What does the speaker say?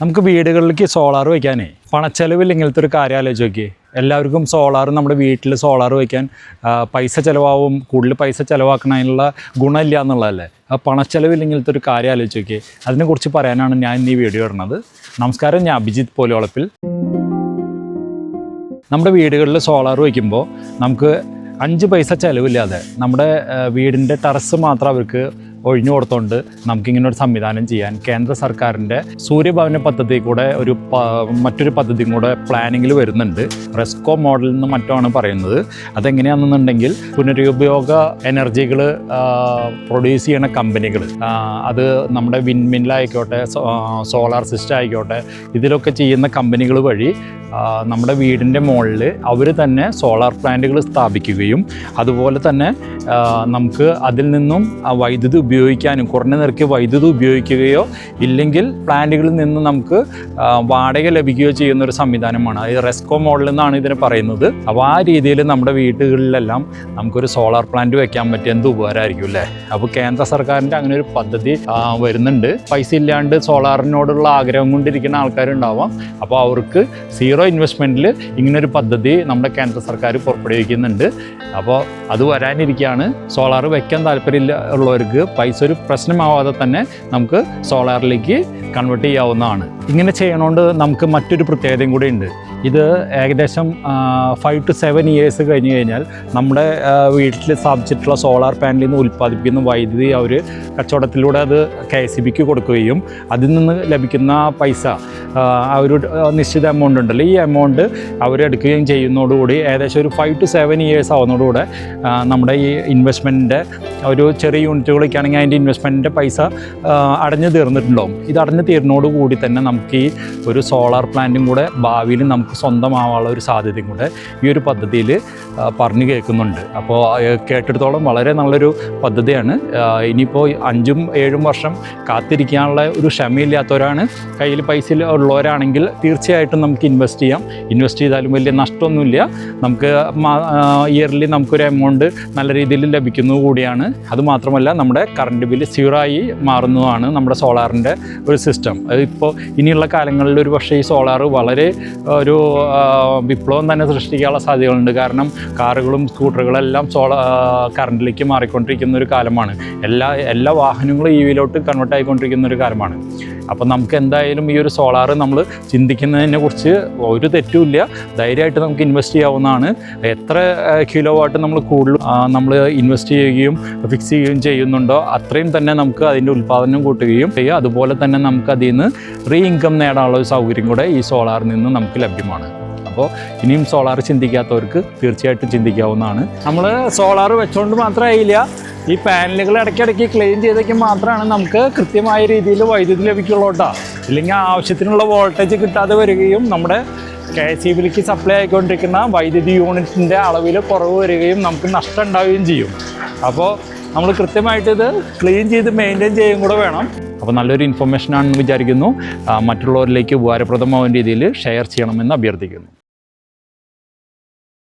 നമുക്ക് വീടുകളിലേക്ക് സോളാർ വയ്ക്കാനേ പണച്ചെലവിൽ ഇങ്ങനത്തെ ഒരു കാര്യം ആലോചിച്ച് നോക്കിയേ. എല്ലാവർക്കും സോളാർ നമ്മുടെ വീട്ടിൽ സോളാർ വയ്ക്കാൻ പൈസ ചിലവാവും കൂടുതൽ പൈസ ചിലവാക്കണതിനുള്ള ഗുണമില്ല എന്നുള്ളതല്ലേ? ആ പണച്ചെലവിൽ ഇങ്ങനത്തെ ഒരു കാര്യം ആലോചിച്ച് നോക്കിയേ. അതിനെക്കുറിച്ച് പറയാനാണ് ഞാൻ ഇന്ന് ഈ വീഡിയോ ഇടുന്നത്. നമസ്കാരം ഞാൻ അഭിജിത്ത് പോലോളപ്പിൽ നമ്മുടെ വീടുകളിൽ സോളാർ വയ്ക്കുമ്പോൾ നമുക്ക് അഞ്ച് പൈസ ചിലവില്ലാതെ നമ്മുടെ വീടിന്റെ ടെറസ് മാത്രം അവർക്ക് ഒഴിഞ്ഞു കൊടുത്തോണ്ട് നമുക്കിങ്ങനെ ഒരു സംവിധാനം ചെയ്യാൻ കേന്ദ്ര സർക്കാരിന്റെ സൂര്യഭവന പദ്ധതി കൂടെ ഒരു മറ്റൊരു പദ്ധതിയും കൂടെ പ്ലാനിങ്ങിൽ വരുന്നുണ്ട്. റെസ്കോ മോഡൽ എന്ന് മറ്റുമാണ് പറയുന്നത്. അതെങ്ങനെയാണെന്നുണ്ടെങ്കിൽ പുനരുപയോഗ എനർജികൾ പ്രൊഡ്യൂസ് ചെയ്യുന്ന കമ്പനികൾ അത് നമ്മുടെ വിൻമില്ലായിക്കോട്ടെ സോളാർ സിസ്റ്റം ആയിക്കോട്ടെ ഇതിലൊക്കെ ചെയ്യുന്ന കമ്പനികൾ വഴി നമ്മുടെ വീടിന്റെ മുകളിൽ അവർ തന്നെ സോളാർ പ്ലാന്റുകൾ സ്ഥാപിക്കുകയും അതുപോലെ തന്നെ നമുക്ക് അതിൽ നിന്നും വൈദ്യുതി ഉപയോഗിക്കാനും കുറഞ്ഞ നിരക്ക് വൈദ്യുതി ഉപയോഗിക്കുകയോ ഇല്ലെങ്കിൽ പ്ലാന്റുകളിൽ നിന്ന് നമുക്ക് വാടക ലഭിക്കുകയോ ചെയ്യുന്ന ഒരു സംവിധാനമാണ്. അത് റെസ്കോ മോഡൽ എന്നാണ് ഇതിനെ പറയുന്നത്. അപ്പോൾ ആ രീതിയിൽ നമ്മുടെ വീടുകളിലെല്ലാം നമുക്കൊരു സോളാർ പ്ലാന്റ് വെക്കാൻ പറ്റിയ എന്ത് ഉപകാരമായിരിക്കും അല്ലേ? അപ്പോൾ കേന്ദ്ര സർക്കാരിന്റെ അങ്ങനെ ഒരു പദ്ധതി വരുന്നുണ്ട്. പൈസ ഇല്ലാണ്ട് സോളാറിനോടുള്ള ആഗ്രഹം കൊണ്ടിരിക്കുന്ന ആൾക്കാരുണ്ടാവാം. അപ്പോൾ അവർക്ക് സീറോ ഇൻവെസ്റ്റ്മെന്റിൽ ഇങ്ങനൊരു പദ്ധതി നമ്മുടെ കേന്ദ്ര സർക്കാർ പുറപ്പെടുവിക്കുന്നുണ്ട്. അപ്പോൾ അത് വരാനിരിക്കുകയാണ് സോളാർ വയ്ക്കാൻ താല്പര്യമില്ല ഉള്ളവർക്ക് പൈസ ഒരു പ്രശ്നമാവാതെ തന്നെ നമുക്ക് സോളാറിലേക്ക് കൺവേർട്ട് ചെയ്യാവുന്നതാണ്. ഇങ്ങനെ ചെയ്യണോണ്ട് നമുക്ക് മറ്റൊരു പ്രത്യേകതയും കൂടി ഉണ്ട്. ഇത് ഏകദേശം ഫൈവ് ടു സെവൻ ഇയേഴ്സ് കഴിഞ്ഞ് കഴിഞ്ഞാൽ നമ്മുടെ വീട്ടിൽ സ്ഥാപിച്ചിട്ടുള്ള സോളാർ പാനലിൽ നിന്ന് ഉൽപ്പാദിപ്പിക്കുന്ന വൈദ്യുതി അവർ കച്ചവടത്തിലൂടെ അത് കെ എസ് ബിക്ക് കൊടുക്കുകയും അതിൽ നിന്ന് ലഭിക്കുന്ന പൈസ ആ, ഒരു നിശ്ചിത എമൗണ്ട് ഉണ്ടല്ലോ. ഈ എമൗണ്ട് അവരെടുക്കുകയും ചെയ്യുന്നതോടുകൂടി ഏകദേശം ഒരു ഫൈവ് ടു സെവൻ ഇയേഴ്സ് ആവുന്നതോടുകൂടെ നമ്മുടെ ഈ ഇൻവെസ്റ്റ്മെന്റിന്റെ ഒരു ചെറിയ യൂണിറ്റുകളൊക്കെ ആണെങ്കിൽ അതിന്റെ ഇൻവെസ്റ്റ്മെന്റിന്റെ പൈസ അടഞ്ഞു തീർന്നിട്ടുണ്ടാവും. ഇത് അടഞ്ഞു തീർന്നതോടുകൂടി തന്നെ നമുക്ക് ഈ ഒരു സോളാർ പ്ലാന്റും കൂടെ ഭാവിയിൽ നമുക്ക് സ്വന്തമാവാനുള്ള ഒരു സാധ്യതയും കൂടെ ഈ ഒരു പദ്ധതിയിൽ പറഞ്ഞു കേൾക്കുന്നുണ്ട്. അപ്പോൾ കേട്ടിടത്തോളം വളരെ നല്ലൊരു പദ്ധതിയാണ്. ഇനിയിപ്പോൾ അഞ്ചും ഏഴും വർഷം കാത്തിരിക്കാനുള്ള ഒരു ക്ഷമയില്ലാത്തവരാണ്. കയ്യിൽ പൈസ ഉള്ളവരാണെങ്കിൽ തീർച്ചയായിട്ടും നമുക്ക് ഇൻവെസ്റ്റ് ചെയ്യാം. ഇൻവെസ്റ്റ് ചെയ്താലും വലിയ നഷ്ടമൊന്നുമില്ല. നമുക്ക് ഇയർലി നമുക്കൊരു എമൗണ്ട് നല്ല രീതിയിൽ ലഭിക്കുന്നു കൂടിയാണ്. അതുമാത്രമല്ല നമ്മുടെ കറണ്ട് ബില്ല് സീറോയി മാറുന്നതാണ് നമ്മുടെ സോളാറിന്റെ ഒരു സിസ്റ്റം അതിപ്പോൾ ഇനിയുള്ള കാലങ്ങളിൽ ഒരു പക്ഷേ ഈ സോളാർ വളരെ ഒരു വിപ്ലവം തന്നെ സൃഷ്ടിക്കാനുള്ള സാധ്യതകളുണ്ട്. കാരണം കാറുകളും സ്കൂട്ടറുകളും എല്ലാം സോളാർ കറണ്ടിലേക്ക് മാറിക്കൊണ്ടിരിക്കുന്ന ഒരു കാലമാണ്. എല്ലാ എല്ലാ വാഹനങ്ങളും ഇ വിയിലോട്ട് കൺവേർട്ട് ആയിക്കൊണ്ടിരിക്കുന്ന ഒരു കാലമാണ്. അപ്പോൾ നമുക്ക് എന്തായാലും ഈ ഒരു സോളാർ നമ്മൾ ചിന്തിക്കുന്നതിനെ കുറിച്ച് ഒരു തെറ്റുമില്ല ധൈര്യമായിട്ട് നമുക്ക് ഇൻവെസ്റ്റ് ചെയ്യാവുന്നതാണ്. എത്ര കിലോ വാട്ട് നമ്മൾ കൂടുതൽ നമ്മൾ ഇൻവെസ്റ്റ് ചെയ്യുകയും ഫിക്സ് ചെയ്യുകയും ചെയ്യുന്നുണ്ടോ അത്രയും തന്നെ നമുക്ക് അതിന്റെ ഉൽപ്പാദനം കൂട്ടുകയും അതുപോലെ തന്നെ നമുക്ക് അതിൽ നിന്ന് റീ ഇൻകം നേടാനുള്ള ഒരു സൗകര്യം കൂടെ ഈ സോളാറിൽ നിന്ന് നമുക്ക് ലഭ്യമാണ്. അപ്പോൾ ഇനിയും സോളാർ ചിന്തിക്കാത്തവർക്ക് തീർച്ചയായിട്ടും ചിന്തിക്കാവുന്നതാണ്. നമ്മൾ സോളാർ വെച്ചുകൊണ്ട് മാത്രമായില്ല ഈ പാനലുകൾ ഇടയ്ക്കിടയ്ക്ക് ക്ലീൻ ചെയ്തൊക്കെ മാത്രമാണ് നമുക്ക് കൃത്യമായ രീതിയിൽ വൈദ്യുതി ലഭിക്കുള്ളൂ കേട്ടോ. ഇല്ലെങ്കിൽ ആവശ്യത്തിനുള്ള വോൾട്ടേജ് കിട്ടാതെ വരികയും നമ്മുടെ കെ എസ് ഇ ബിലേക്ക് സപ്ലൈ ആയിക്കൊണ്ടിരിക്കുന്ന വൈദ്യുതി യൂണിറ്റിന്റെ അളവിൽ കുറവ് വരികയും നമുക്ക് നഷ്ടം ഉണ്ടാവുകയും ചെയ്യും. അപ്പോൾ നമ്മൾ കൃത്യമായിട്ട് ഇത് ക്ലീൻ ചെയ്ത് മെയിന്റെയിൻ ചെയ്യുകയും കൂടെ വേണം. അപ്പോൾ നല്ലൊരു ഇൻഫർമേഷൻ ആണെന്ന് വിചാരിക്കുന്നു. മറ്റുള്ളവരിലേക്ക് ഉപകാരപ്രദമാവുന്ന രീതിയിൽ ഷെയർ ചെയ്യണമെന്ന് അഭ്യർത്ഥിക്കുന്നു.